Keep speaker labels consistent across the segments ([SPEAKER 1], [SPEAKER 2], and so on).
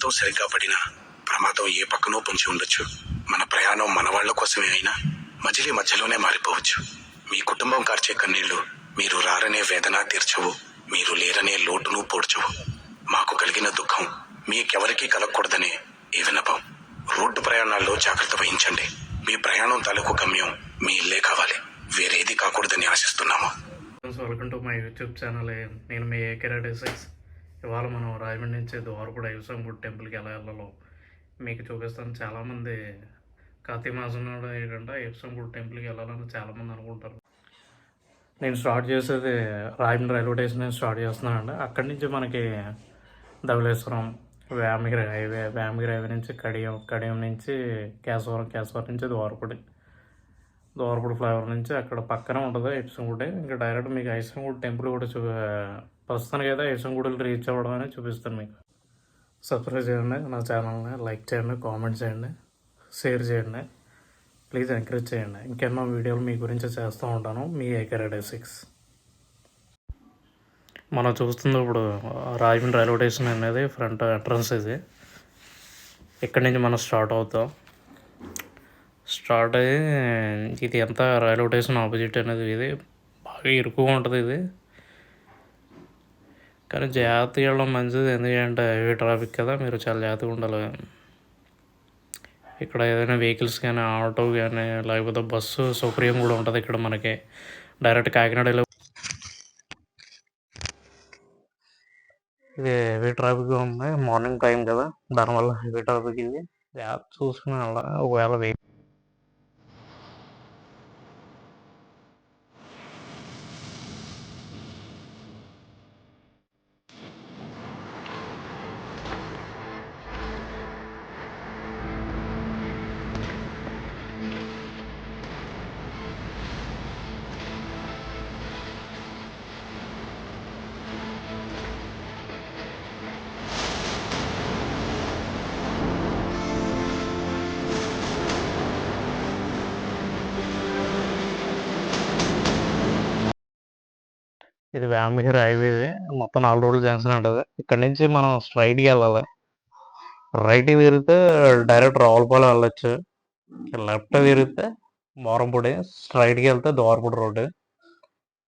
[SPEAKER 1] ప్రమాదం సరిగ్గా పడినా ప్రమాదం ఏ పక్కనో పొంచి ఉండొచ్చు. మన ప్రయాణం మన వాళ్ళ కోసమే అయినా మజిలీ మధ్యలోనే మారిపోవచ్చు. మీ కుటుంబం కార్చే కన్నీళ్ళు మీరు రారనే వేదన తీర్చవు మీరు లేరనే లోటును పోడ్చవు. మాకు కలిగిన దుఃఖం మీకెవరికీ కలగకూడదనే ఈ వినపం రోడ్డు ప్రయాణాల్లో జాగ్రత్త వహించండి. మీ ప్రయాణం తాలూకు గమ్యం మీ ఇల్లే కావాలి. వేరేది కాకూడదని ఆశిస్తున్నాము.
[SPEAKER 2] Welcome to my YouTube channel నేను మీ ఏకే సిక్స్ ఇవాళ మనం రాజమండ్రి నుంచి ద్వారపూడ ఐవసంగుడ్ టెంపుల్కి ఎలా వెళ్ళాలో మీకు చూపిస్తాను. చాలామంది కార్తీక మాసం ఏంటంటే ఐవసంగుడ్ టెంపుల్కి వెళ్ళాలని చాలామంది అనుకుంటారు. నేను స్టార్ట్ చేసేది రాజమండ్రి రైల్వే స్టేషన్ నుంచి స్టార్ట్ చేస్తున్నానండి. అక్కడి నుంచి మనకి ధవలేశ్వరం వేమగిరి హైవే వేమగిరి హైవే నుంచి కడియం కడియం నుంచి కేశవరం కేశవరం నుంచి ద్వారపూడి దోరపూడి ఫ్లైఓవర్ నుంచి అక్కడ పక్కనే ఉంటుంది ఇప్సంగుడి ఇంకా డైరెక్ట్ మీకు ఐసంగుడి టెంపుల్ కూడా చూ ప్రస్తుతానికి అయితే ఇసంగూడలు రీచ్ అవ్వడం అనేది చూపిస్తాను మీకు. సబ్స్క్రైబ్ చేయండి నా ఛానల్ని లైక్ చేయండి కామెంట్ చేయండి షేర్ చేయండి. ప్లీజ్ ఎంకరేజ్ చేయండి. ఇంకెన్నో వీడియోలు మీ గురించి చేస్తూ ఉంటాను. మీ ఏకరెడే సిక్స్ మనం చూస్తుంది ఇప్పుడు రాజమండ్రి రైల్వే స్టేషన్ అనేది ఫ్రంట్ ఎంట్రన్స్ ఇది. ఇక్కడి నుంచి మనం స్టార్ట్ అవుతాం. స్టార్ట్ అయ్యి ఇది ఎంత రైల్వే స్టేషన్ ఆపోజిట్ అనేది ఇది బాగా ఇరుకుగా ఉంటుంది ఇది. కానీ జాగ్రత్తగా వెళ్ళడం మంచిది. ఎందుకంటే హెవీ ట్రాఫిక్ కదా మీరు చాలా జాగ్రత్తగా ఉండాలి. ఇక్కడ ఏదైనా వెహికల్స్ కానీ ఆటో కానీ లేకపోతే బస్సు సౌకర్యం కూడా ఉంటుంది ఇక్కడ మనకి. డైరెక్ట్ కాకినాడ ఇది హెవీ ట్రాఫిక్ ఉంది. మార్నింగ్ టైం కదా దానివల్ల హెవీ ట్రాఫిక్ ఇది జాగ్రత్త చూసుకుని ఒకవేళ వెహికల్ ఇది వ్యామగిరి హైవే మొత్తం నాలుగు రోడ్లు జంక్షన్ ఉంటుంది ఇక్కడ నుంచి మనం స్ట్రైట్కి వెళ్ళాలి. రైట్ తిరిగితే డైరెక్ట్ రావులపాలెం వెళ్ళొచ్చు. లెఫ్ట్ తిరిగితే మోరంపూడి స్ట్రైట్కి వెళ్తే దోరపూడి రోడ్డు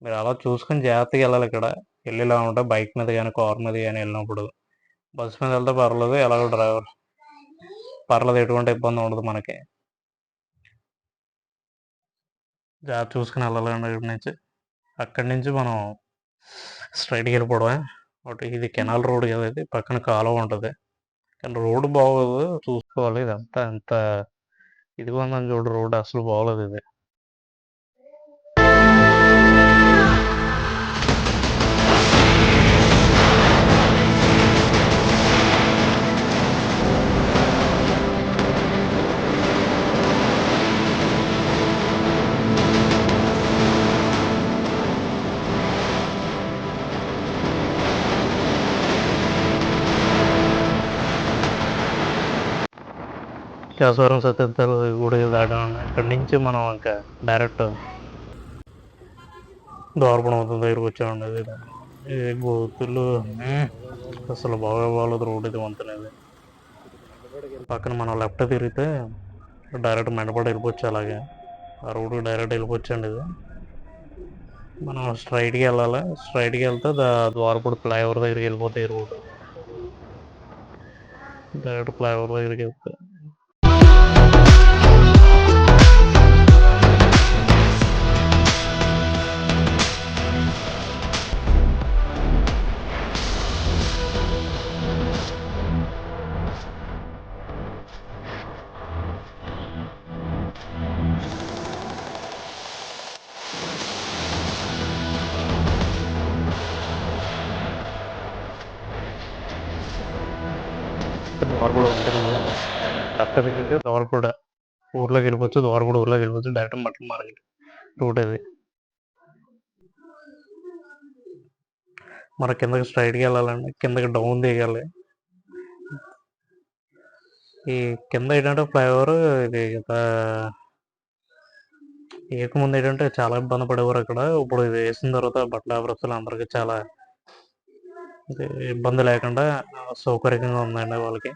[SPEAKER 2] మీరు అలా చూసుకొని జాగ్రత్తగా వెళ్ళాలి ఇక్కడ. వెళ్ళిలా ఉంటే బైక్ మీద కానీ కార్ మీద కానీ వెళ్ళినప్పుడు. బస్సు మీద వెళ్తే పర్లేదు ఎలాగో డ్రైవర్ పర్లేదు ఎటువంటి ఇబ్బంది ఉండదు మనకి. జాగ్రత్త చూసుకుని వెళ్ళాలండి ఇక్కడి నుంచి. అక్కడి నుంచి మనం స్ట్రైట్కి వెళ్ళిపోవడమే ఒకటి ఇది కెనాల్ రోడ్ కదా ఇది. పక్కన కాలువ ఉంటుంది. కానీ రోడ్డు బాగోదు. చూసుకోవాలి. ఇదంతా ఎంత ఇదిగో ఉందని చూడు. రోడ్డు అసలు బాగోలేదు ఇది. కేశవరం సత్యర్థాలు గుడి దాటాం అక్కడి నుంచి మనం ఇంకా డైరెక్ట్ దోరపడం దగ్గరికి దగ్గరకు వచ్చామండి. ఇది గోతులు అసలు బాగా బాగాలేదు రోడ్ ఇది వంతనేది పక్కన మనం లెఫ్ట్ తిరిగితే డైరెక్ట్ మెండపడి వెళ్ళిపోవచ్చు అలాగే. ఆ రోడ్ డైరెక్ట్ వెళ్ళిపోవచ్చండి ఇది. మనం స్ట్రైట్కి వెళ్ళాలి? స్ట్రైట్కి వెళ్తే దా ద్వారపూడి ఫ్లైఓవర్ దగ్గరికి వెళ్ళిపోతాయి రోడ్ డైరెక్ట్ ఫ్లైఓవర్ దగ్గరికి వెళ్తే. దోరపూడ ఉంటుంది డాక్టర్ దగ్గరికి దోరపూడ ఊర్లోకి వెళ్ళిపోవచ్చు దోరపూడ ఊర్లోకి వెళ్ళిపోవచ్చు డైరెక్ట్ మటన్ మార్కెట్ రూట్ అది మన కిందకి స్ట్రైట్కి వెళ్ళాలండి కిందకి డౌన్ దిగాలి ఈ కింద ఏంటంటే ఫ్లైఓవర్ ఇది గత ముందు ఏంటంటే చాలా ఇబ్బంది పడేవారు అక్కడ ఇప్పుడు ఇది వేసిన తర్వాత బట్టల వ్యాపారస్తులు అందరికీ చాలా ఇది ఇబ్బంది లేకుండా సౌకర్యంగా ఉందండి వాళ్ళకి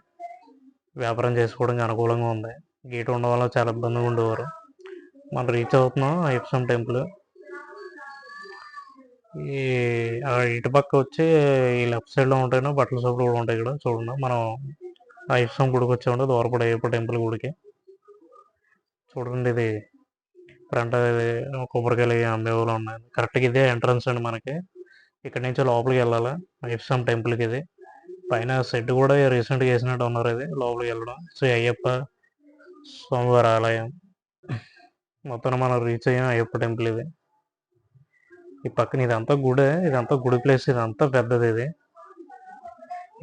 [SPEAKER 2] వ్యాపారం చేసుకోవడానికి అనుకూలంగా ఉంది. గేట్ ఉండడం వల్ల చాలా ఇబ్బందిగా ఉండేవారు. మనం రీచ్ అవుతున్నాం ఐప్సమ్ టెంపుల్ ఈ ఇటు పక్క వచ్చి ఈ లెఫ్ట్ సైడ్లో ఉంటాయి. బట్టల షాపులు కూడా ఉంటాయి ఇక్కడ చూడండి. మనం ఐప్సమ్ గుడికి వచ్చామంటే దూరపడి అయ్యప్ప టెంపుల్ గుడికి. చూడండి ఇది. ఫ్రంట్ కొబ్బరికాయలు అమ్మేవాళ్ళు ఉన్నాయి. కరెక్ట్గా ఇదే ఎంట్రన్స్ అండి మనకి. ఇక్కడ నుంచి లోపలికి వెళ్ళాలి. ఐప్సమ్ టెంపుల్కి ఇది. పైన సెట్ కూడా రీసెంట్గా వేసినట్టు ఉన్నారు ఇది లోపలికి వెళ్ళడం. శ్రీ అయ్యప్ప స్వామివారి ఆలయం. మొత్తం మనం రీచ్ అయ్యాం అయ్యప్ప టెంపుల్ ఇది ఈ పక్కన ఇదంతా గుడే ఇదంతా గుడి ప్లేస్ ఇదంతా పెద్దది ఇది.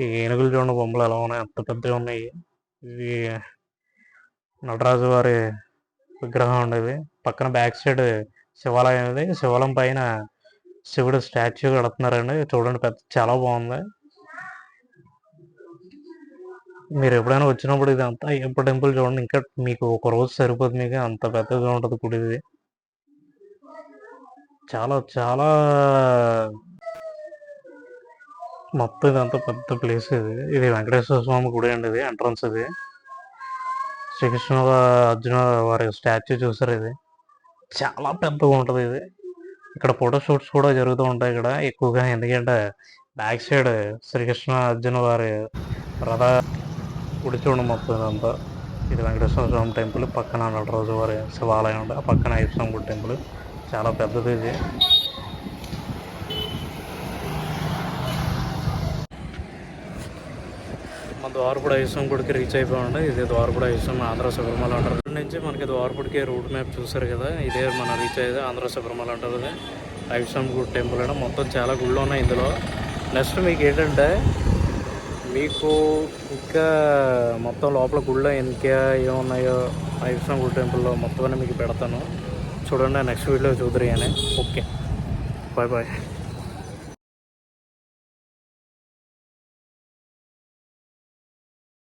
[SPEAKER 2] ఈ ఏనుగులు చూడండి బొమ్మలు ఎలా ఉన్నాయి అంత పెద్దగా ఉన్నాయి. ఇవి నటరాజు వారి విగ్రహం ఉండేది పక్కన బ్యాక్ సైడ్ శివాలయం ఇది. శివాలయం పైన శివుడు స్టాచ్యూ కడుతున్నారండి. చూడండి పెద్ద చాలా బాగుంది. మీరు ఎప్పుడైనా వచ్చినప్పుడు ఇది అంతా అయ్యప్ప టెంపుల్ చూడండి ఇంకా మీకు ఒక రోజు సరిపోతుంది మీకు అంత పెద్దగా ఉంటుంది గుడి ఇది చాలా చాలా మొత్తం ఇదంతా పెద్ద ప్లేస్ ఇది. ఇది వెంకటేశ్వర స్వామి గుడి అండి ఇది ఎంట్రన్స్ ఇది. శ్రీకృష్ణ అర్జున వారి స్టాచ్యూ చూసారు ఇది. చాలా పెద్దగా ఉంటుంది ఇది. ఇక్కడ ఫోటో షూట్స్ కూడా జరుగుతూ ఉంటాయి ఇక్కడ. ఎక్కువగా ఎందుకంటే బ్యాక్ సైడ్ శ్రీకృష్ణ అర్జున వారి రథ గుడి చూడండి మొత్తం ఇదంతా ఇది వెంకటేశ్వర స్వామి టెంపుల్. పక్కన నటరాజు వారి శివాలయం ఉంది. ఆ పక్కన ఐస్వామి గుడి టెంపుల్. చాలా పెద్దది ఇది. మన ద్వారపూడి ఐస్వామి గుడికి రీచ్ అయిపోయింది. ఇది ద్వారపూడి ఐస్వామి ఆంధ్ర శబరిమల అంటారు. ఇక్కడ నుంచి మనకి ద్వారపూడికి రూట్ మ్యాప్ చూసారు కదా. ఇదే మన రీచ్ అయ్యేది ఆంధ్ర శబరిమల అంటారు. ఇది ఐస్వామి గుడి టెంపుల్ అంటే. మొత్తం చాలా గుళ్ళు ఉన్నాయి ఇందులో. నెక్స్ట్ మీకు ఏంటంటే మీకు ఇంకా మొత్తం లోపల గుళ్ళో ఇంకా ఏమున్నాయో ఐస్వామి గుడి టెంపుల్లో మొత్తం మీకు పెడతాను. చూడండి నెక్స్ట్ వీడియో చూద్దరు కానీ ఓకే. Bye bye.